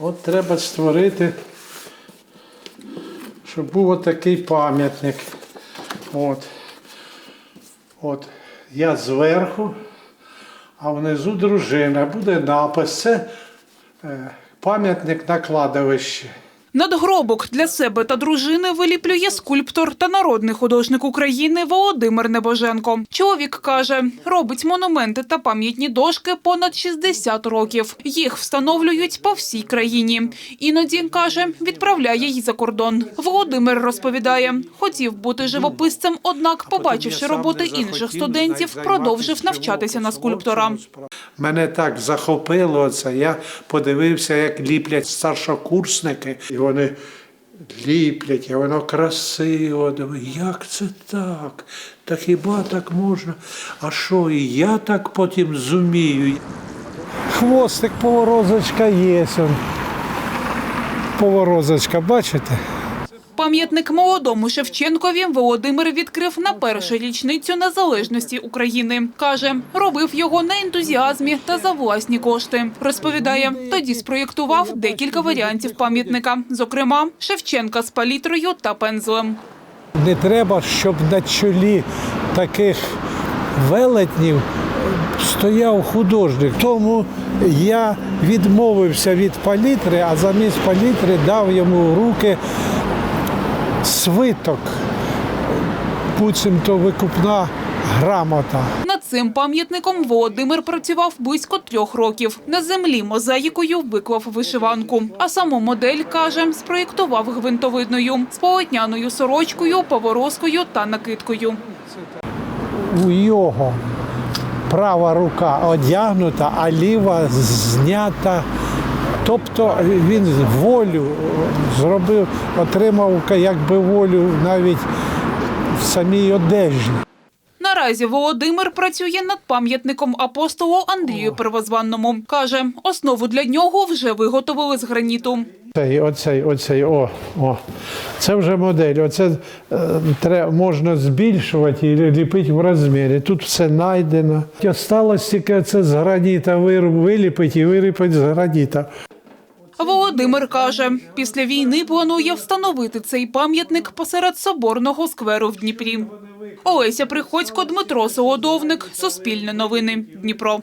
От треба створити, щоб був отакий пам'ятник. От. От. Я зверху, а внизу дружина. Буде напис. Це е, пам'ятник на кладовищі. Надгробок для себе та дружини виліплює скульптор та народний художник України Володимир Небоженко. Чоловік каже, робить монументи та пам'ятні дошки понад 60 років. Їх встановлюють по всій країні. Іноді каже, відправляє й за кордон. Володимир розповідає, хотів бути живописцем, однак, побачивши роботи інших студентів, продовжив навчатися на скульптора. Мене так захопило це. Я подивився, як ліплять старшокурсники, і вони ліплять, і воно красиво. Думаю, як це так? Та хіба так можна? А що, і я так потім зумію? Хвостик поворозочка є. Поворозочка, бачите? Пам'ятник молодому Шевченкові Володимир відкрив на першу річницю незалежності України. Каже, робив його на ентузіазмі та за власні кошти. Розповідає, тоді спроєктував декілька варіантів пам'ятника, зокрема Шевченка з палітрою та пензлем. Не треба, щоб на чолі таких велетнів стояв художник. Тому я відмовився від палітри, а замість палітри дав йому руки свиток, буцімто викупна грамота. Над цим пам'ятником Володимир працював близько трьох років. На землі мозаїкою виклав вишиванку. А саму модель, каже, спроєктував гвинтовидною з полотняною сорочкою, поворозкою та накидкою. У його права рука одягнута, а ліва знята. Тобто він волю зробив, отримав якби волю навіть в самій одежі. Наразі Володимир працює над пам'ятником апостолу Андрію Первозванному. Каже, основу для нього вже виготовили з граніту. Цей, оцей, оцей, о, о. Це вже модель. Оце е, можна збільшувати і ліпити в розмірі. Тут все знайдено. Осталось тільки це з граніта виліпити і виліпити з граніта. Володимир каже, після війни планує встановити цей пам'ятник посеред соборного скверу в Дніпрі. Олеся Приходько, Дмитро Солодовник, Суспільне новини, Дніпро.